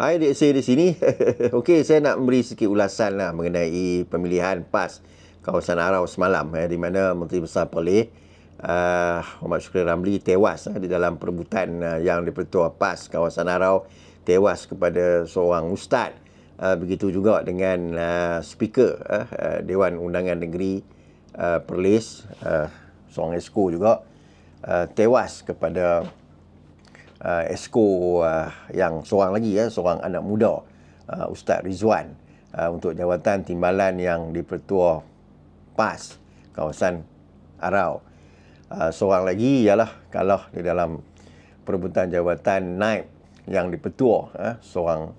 Hai dek saya di sini. Okey, saya nak beri sikit ulasan lah mengenai pemilihan PAS kawasan Arau semalam eh, di mana Menteri Besar Perlis uh, Muhammad Syukri Ramli tewas eh, di dalam perebutan uh, yang dipertua PAS kawasan Arau tewas kepada seorang ustaz. Uh, begitu juga dengan uh, speaker uh, Dewan Undangan Negeri uh, Perlis uh, seorang esko juga uh, tewas kepada uh, esko uh, yang seorang lagi ya seorang anak muda uh, Ustaz Rizwan uh, untuk jawatan timbalan yang dipertua PAS kawasan Arau. Uh, seorang lagi ialah kalau di dalam perebutan jawatan naib yang dipertua uh, seorang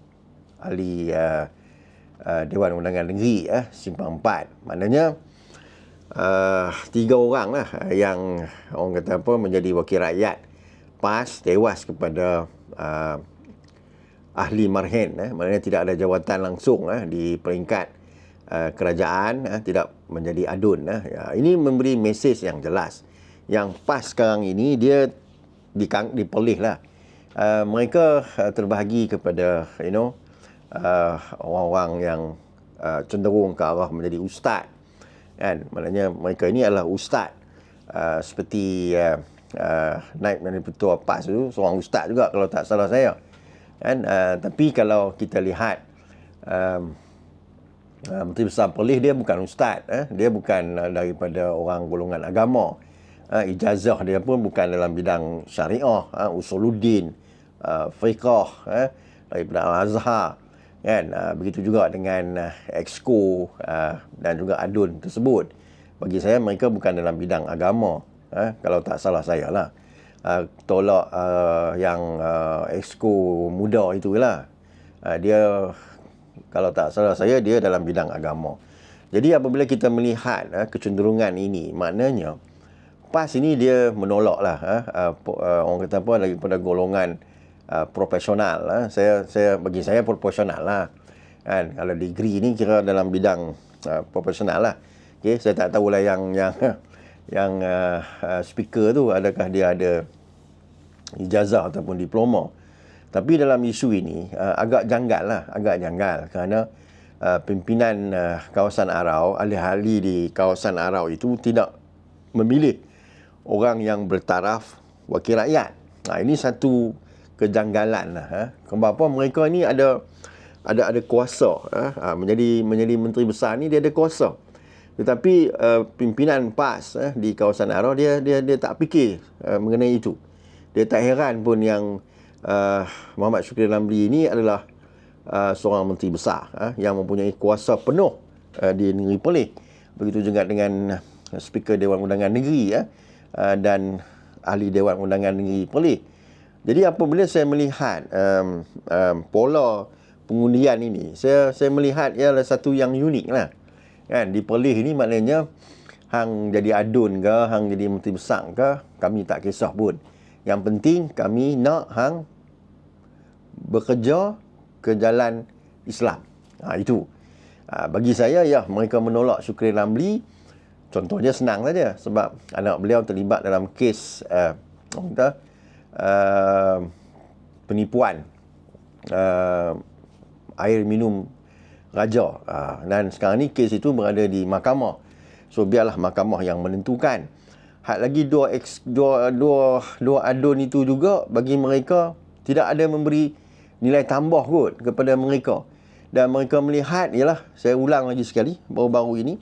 ahli uh, uh, Dewan Undangan Negeri uh, Simpang 4. Maknanya uh, tiga orang lah yang orang kata apa menjadi wakil rakyat PAS tewas kepada uh, ahli marhen eh. maknanya tidak ada jawatan langsung eh, di peringkat uh, kerajaan eh, tidak menjadi adun eh. ya, ini memberi mesej yang jelas. Yang PAS sekarang ini dia dipelih lah uh, mereka uh, terbahagi kepada you know uh, orang-orang yang uh, cenderung ke arah menjadi ustaz. Kan? Maknanya mereka ini adalah ustaz uh, seperti uh, uh, naib yang Ketua PAS tu seorang ustaz juga kalau tak salah saya. Kan? Uh, tapi kalau kita lihat um, uh, Menteri Besar Perlis dia bukan ustaz eh? dia bukan uh, daripada orang golongan agama. Uh, ijazah dia pun bukan dalam bidang syariah uh, usuluddin uh, fiqh eh? daripada Al-Azhar kan? Uh, begitu juga dengan uh, exco uh, dan juga adun tersebut. Bagi saya mereka bukan dalam bidang agama eh, kalau tak salah saya lah. Uh, tolak uh, yang uh, exco muda itu lah uh, dia kalau tak salah saya dia dalam bidang agama. Jadi apabila kita melihat uh, kecenderungan ini maknanya PAS ini dia menolak lah uh, uh, orang kata apa daripada golongan uh, profesional uh. saya saya bagi saya proporsional lah. Kan kalau degree ni kira dalam bidang uh, profesional lah. Okay, saya tak tahulah yang yang yang uh, uh, speaker tu adakah dia ada ijazah ataupun diploma tapi dalam isu ini uh, agak janggal lah agak janggal kerana uh, pimpinan uh, kawasan Arau ahli-ahli di kawasan Arau itu tidak memilih orang yang bertaraf wakil rakyat nah, ini satu kejanggalan lah eh. kenapa mereka ni ada ada ada kuasa eh. menjadi menjadi menteri besar ni dia ada kuasa tetapi uh, pimpinan PAS uh, di kawasan Arau dia dia dia tak fikir uh, mengenai itu. Dia tak heran pun yang uh, Muhammad Syukri Ramli ini adalah uh, seorang menteri besar uh, yang mempunyai kuasa penuh uh, di negeri Perlis. Begitu juga dengan speaker Dewan Undangan Negeri uh, uh, dan ahli Dewan Undangan Negeri Perlis. Jadi apabila saya melihat um, um, pola pengundian ini, saya saya melihat adalah satu yang unik lah kan? Di ni maknanya hang jadi adun ke hang jadi menteri besar ke kami tak kisah pun. Yang penting kami nak hang bekerja ke jalan Islam. Ha, itu. Ha, bagi saya ya mereka menolak Syukri Ramli. Contohnya senang saja sebab anak beliau terlibat dalam kes uh, kita uh, penipuan uh, air minum raja. Ha, dan sekarang ni kes itu berada di mahkamah. So biarlah mahkamah yang menentukan. Hak lagi dua, ex, dua, dua, dua adun itu juga bagi mereka tidak ada memberi nilai tambah kot kepada mereka. Dan mereka melihat, ialah saya ulang lagi sekali baru-baru ini.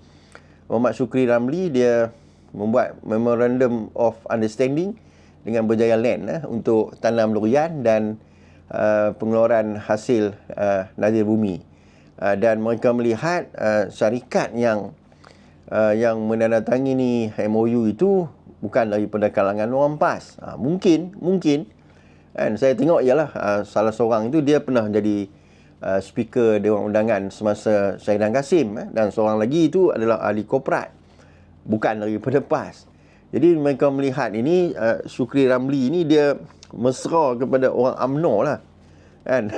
Muhammad Syukri Ramli dia membuat memorandum of understanding dengan Berjaya Land eh, untuk tanam durian dan uh, pengeluaran hasil uh, nadir bumi. Uh, dan mereka melihat uh, syarikat yang uh, yang menandatangani MOU itu bukan daripada kalangan orang PAS. Uh, mungkin, mungkin. Dan saya tengok ialah uh, salah seorang itu dia pernah jadi uh, speaker Dewan Undangan semasa Syahidan Kasim. Eh, dan seorang lagi itu adalah ahli korporat. Bukan daripada PAS. Jadi mereka melihat ini, uh, Syukri Ramli ini dia mesra kepada orang UMNO lah. Kan?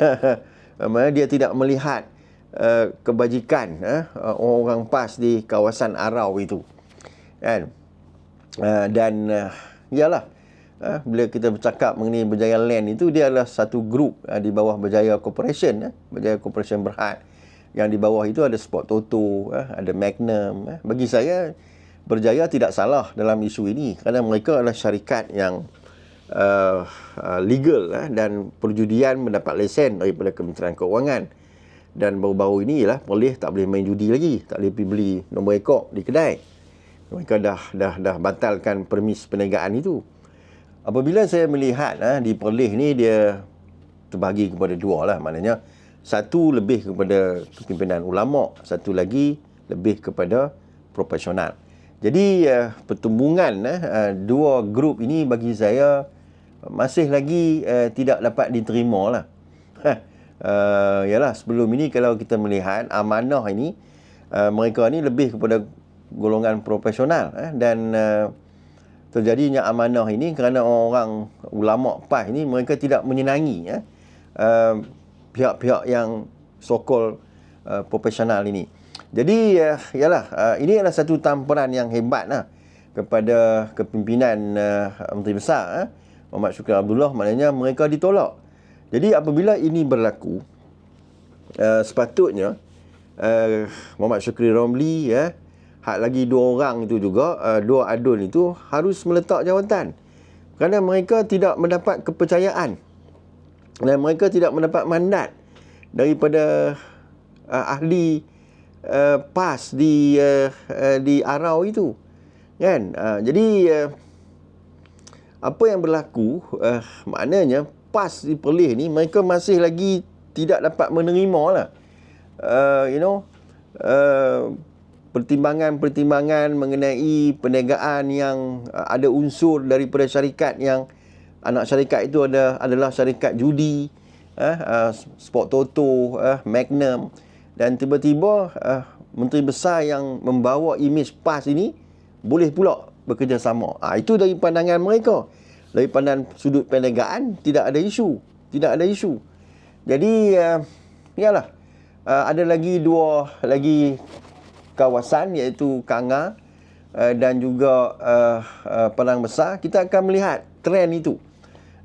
dia tidak melihat uh, kebajikan uh, orang-orang PAS di kawasan Arau itu. Kan? Uh, dan uh, yalah uh, bila kita bercakap mengenai Berjaya Land itu dia adalah satu grup uh, di bawah Berjaya Corporation uh, Berjaya Corporation Berhad yang di bawah itu ada Sport Toto uh, ada Magnum uh. bagi saya Berjaya tidak salah dalam isu ini kerana mereka adalah syarikat yang uh, uh, legal uh, dan perjudian mendapat lesen daripada Kementerian Keuangan dan baru-baru ini lah boleh tak boleh main judi lagi tak boleh pergi beli nombor ekor di kedai. Mereka dah dah dah batalkan permis perniagaan itu. Apabila saya melihat ha, di Perlis ni dia terbagi kepada dua lah maknanya. Satu lebih kepada kepimpinan ulama satu lagi lebih kepada profesional. Jadi uh, pertumbungan uh, dua grup ini bagi saya masih lagi uh, tidak dapat diterima lah uh, yalah sebelum ini kalau kita melihat amanah ini uh, mereka ni lebih kepada golongan profesional eh, dan uh, terjadinya amanah ini kerana orang ulama PAS ini mereka tidak menyenangi eh, uh, pihak-pihak yang sokol uh, profesional ini. Jadi uh, yalah uh, ini adalah satu tamparan yang hebat lah kepada kepimpinan uh, Menteri Besar eh, Muhammad Syukri Abdullah maknanya mereka ditolak. Jadi apabila ini berlaku uh, sepatutnya uh, Muhammad Syukri Romli ya hak lagi dua orang itu juga uh, dua adun itu harus meletak jawatan. Kerana mereka tidak mendapat kepercayaan. Dan mereka tidak mendapat mandat daripada uh, ahli uh, PAS di uh, uh, di Arau itu. Kan? Uh, jadi uh, apa yang berlaku uh, maknanya PAS di Perlis ni mereka masih lagi tidak dapat menerima lah. Uh, you know uh, pertimbangan-pertimbangan mengenai perniagaan yang uh, ada unsur daripada syarikat yang anak syarikat itu ada adalah syarikat judi uh, uh, sport toto uh, magnum. Dan tiba-tiba uh, menteri besar yang membawa imej PAS ini boleh pula bekerjasama. Uh, itu dari pandangan mereka dari pandangan sudut perniagaan tidak ada isu. Tidak ada isu. Jadi uh, yalah. Uh, ada lagi dua lagi kawasan iaitu Kanga uh, dan juga uh, uh, Padang Besar. Kita akan melihat trend itu.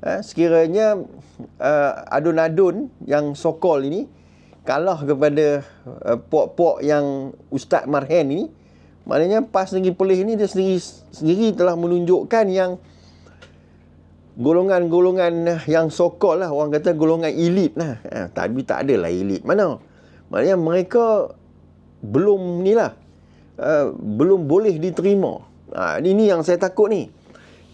Uh, sekiranya uh, adun-adun yang sokol ini kalah kepada uh, pok-pok yang Ustaz Marhen ini maknanya PAS Negeri Perlis ini dia sendiri, sendiri telah menunjukkan yang golongan-golongan yang sokol lah orang kata golongan elit lah eh, tapi tak adalah elit mana maknanya mereka belum ni lah uh, belum boleh diterima. Ha, ini yang saya takut ni.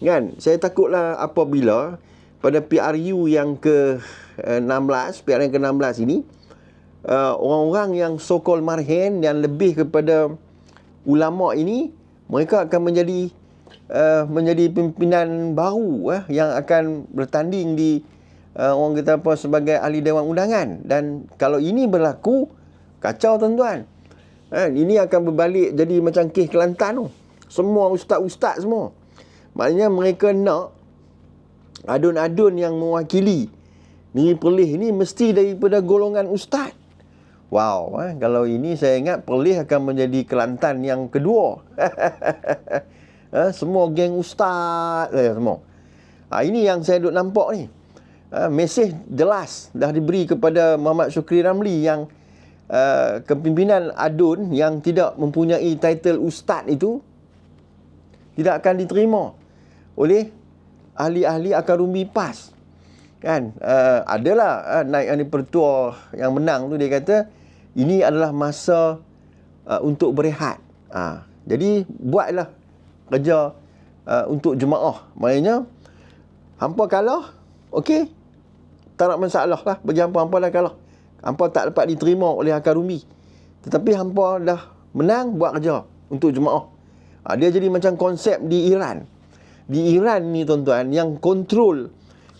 Kan? Saya takutlah apabila pada PRU yang ke-16, PRU yang ke-16 ini, uh, orang-orang yang so-called marhen dan lebih kepada ulama ini, mereka akan menjadi uh, menjadi pimpinan baru uh, yang akan bertanding di uh, orang kata apa sebagai ahli dewan undangan dan kalau ini berlaku kacau tuan-tuan Eh, ini akan berbalik jadi macam kes Kelantan tu. Semua ustaz-ustaz semua. Maknanya mereka nak adun-adun yang mewakili Negeri Perlis ni mesti daripada golongan ustaz. Wow, eh, kalau ini saya ingat Perlis akan menjadi Kelantan yang kedua. eh, semua geng ustaz eh, semua. Ha, ini yang saya duk nampak ni. Ha, mesej jelas dah diberi kepada Muhammad Syukri Ramli yang uh, kepimpinan adun yang tidak mempunyai title ustaz itu tidak akan diterima oleh ahli-ahli akarumbi PAS. Kan? Uh, adalah uh, naik yang pertua yang menang tu dia kata ini adalah masa uh, untuk berehat. Uh, jadi buatlah kerja uh, untuk jemaah. Maknanya hampa kalah, okey. Tak nak masalah lah. Bagi hampa-hampa dah kalah. Hampa tak dapat diterima oleh Akarumi. Tetapi hampa dah menang buat kerja untuk jemaah. Ha, dia jadi macam konsep di Iran. Di Iran ni tuan-tuan, yang kontrol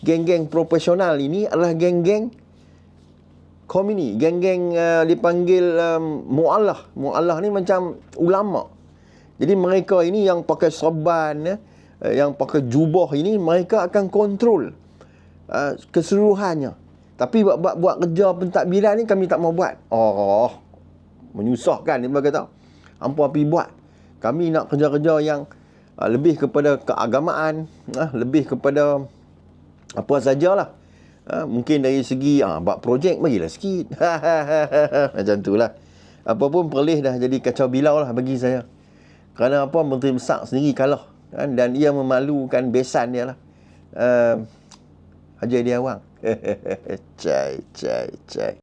geng-geng profesional ini adalah geng-geng komuni. Geng-geng uh, dipanggil um, mu'allah. Mu'allah ni macam ulama. Jadi mereka ini yang pakai sorban, uh, yang pakai jubah ini, mereka akan kontrol uh, keseluruhannya. Tapi buat, buat, buat kerja pentadbiran ni kami tak mau buat. Oh, menyusahkan dia kata. Hampa api buat. Kami nak kerja-kerja yang uh, lebih kepada keagamaan, uh, lebih kepada apa sajalah. Uh, mungkin dari segi uh, buat projek bagilah sikit. Macam tu lah. Apa pun perlih dah jadi kacau bilau lah bagi saya. Kerana apa Menteri Besar sendiri kalah. Kan? Dan ia memalukan besan dia lah. Uh, Haji Dia Awang. cai, cai, cai.